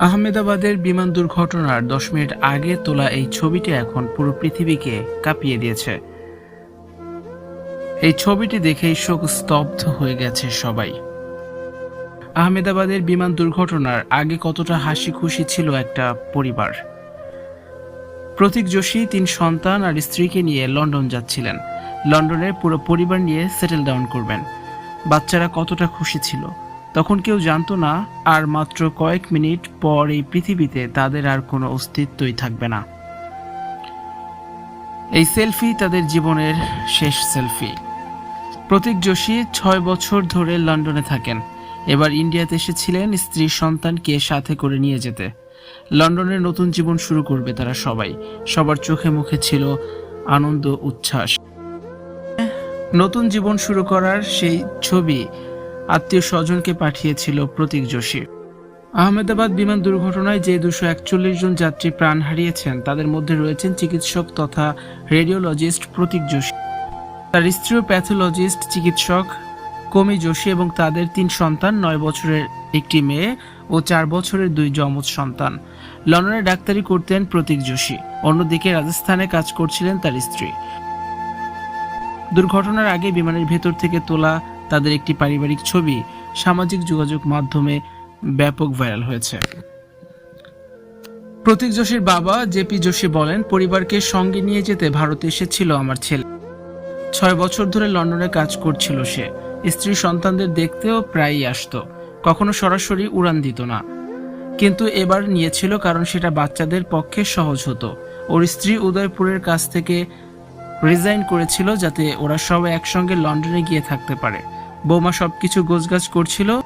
আহমেদাবাদের বিমান দুর্ঘটনার দশ মিনিট আগে তোলা এই ছবিটি এখন পুরো পৃথিবীকে কাঁপিয়ে দিয়েছে। এই ছবিটি দেখেই শোক স্তব্ধ হয়ে গেছে সবাই। আহমেদাবাদের বিমান দুর্ঘটনার আগে কতটা হাসি খুশি ছিল একটা পরিবার। প্রতীক যোশী, তিন সন্তান আর স্ত্রীকে নিয়ে লন্ডন যাচ্ছিলেন। লন্ডনের পুরো পরিবার নিয়ে সেটেল ডাউন করবেন। বাচ্চারা কতটা খুশি ছিল, তখন কেউ জানতো না, আর মাত্র কয়েক মিনিট পর এই পৃথিবীতে তাদের আর কোনো অস্তিত্বই থাকবে না। এই সেলফি তাদের জীবনের শেষ সেলফি। প্রতীক যোশী ছয় বছর ধরে লন্ডনে থাকেন। এবার ইন্ডিয়াতে এসেছিলেন স্ত্রী সন্তানকে সাথে করে নিয়ে যেতে। লন্ডনের নতুন জীবন শুরু করবে তারা সবাই। সবার চোখে মুখে ছিল আনন্দ, উচ্ছ্বাস। নতুন জীবন শুরু করার সেই ছবি আত্মীয় স্বজনকে পাঠিয়েছিল প্রতীক যোশী। আহমেদাবাদ বিমান দুর্ঘটনায় যে দুশো একচল্লিশ জন যাত্রী প্রাণ হারিয়েছেন, তাদের মধ্যে রয়েছেন চিকিৎসক তথা রেডিওলজিস্ট প্রতীক যোশী। তার স্ত্রী প্যাথোলজিস্ট, চিকিৎসক কমি যোশী এবং তাদের তিন সন্তান, নয় বছরের একটি মেয়ে ও চার বছরের দুই যমজ সন্তান। লন্ডনে ডাক্তারি করতেন প্রতীক যোশী। অন্যদিকে রাজস্থানে কাজ করছিলেন তার স্ত্রী। দুর্ঘটনার আগে বিমানের ভেতর থেকে তোলা তাদের একটি পারিবারিক ছবি সামাজিক যোগাযোগ মাধ্যমে ব্যাপক ভাইরাল হয়েছে। প্রতীক যোশীর বাবা জেপি যোশী বলেন, পরিবারকে সঙ্গে নিয়ে যেতে ভারতে এসেছিল আমার ছেলে। ছয় বছর ধরে লন্ডনে কাজ করছিল সে। স্ত্রী সন্তানদের দেখতেও প্রায়ই আসতো। কখনো সরাসরি উড়ান দিত না। কিন্তু এবার নিয়েছিল কারণ সেটা বাচ্চাদের পক্ষে সহজ হতো। ওর স্ত্রী উদয়পুরের কাছ থেকে রিজাইন করেছিল যাতে ওরা সবাই একসঙ্গে লন্ডনে গিয়ে থাকতে পারে। বৌমা সবকিছু গোছগাছ করছিল।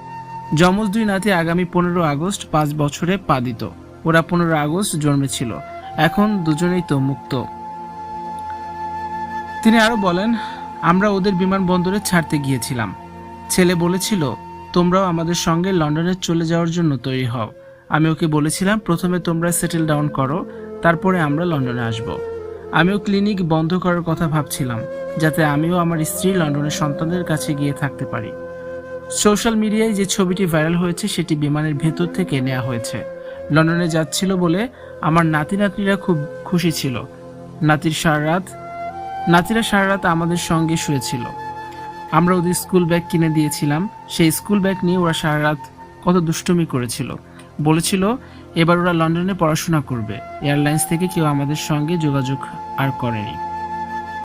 যমজ দুই নাতি আগামী পনেরো আগস্ট পাঁচ বছরে পা দিত। ওরা পনেরো আগস্ট জন্মেছিল। এখন দুজনেই তো মুক্ত। তিনি আরও বলেন, আমরা ওদের বিমানবন্দরে ছাড়তে গিয়েছিলাম। ছেলে বলেছিল, তোমরাও আমাদের সঙ্গে লন্ডনে চলে যাওয়ার জন্য তৈরি হও। আমি ওকে বলেছিলাম, প্রথমে তোমরা সেটেল ডাউন করো, তারপরে আমরা লন্ডনে আসব। আমিও ক্লিনিক বন্ধ করার কথা ভাবছিলাম, যাতে আমিও আমার স্ত্রী লন্ডনের সন্তানদের কাছে গিয়ে থাকতে পারি। সোশ্যাল মিডিয়ায় যে ছবিটি ভাইরাল হয়েছে, সেটি বিমানের ভেতর থেকে নেওয়া হয়েছে। লন্ডনে যাচ্ছিল বলে আমার নাতি নাতনিরা খুব খুশি ছিল। নাতির সারা রাত, নাতিরা সারা রাত আমাদের সঙ্গে শুয়েছিল। আমরা ওদের স্কুল ব্যাগ কিনে দিয়েছিলাম। সেই স্কুল ব্যাগ নিয়ে ওরা সারা রাত কত দুষ্টুমি করেছিল। বলেছিল এবার ওরা লন্ডনে পড়াশোনা করবে। এয়ারলাইন্স থেকে কেউ আমাদের সঙ্গে যোগাযোগ আর করেনি।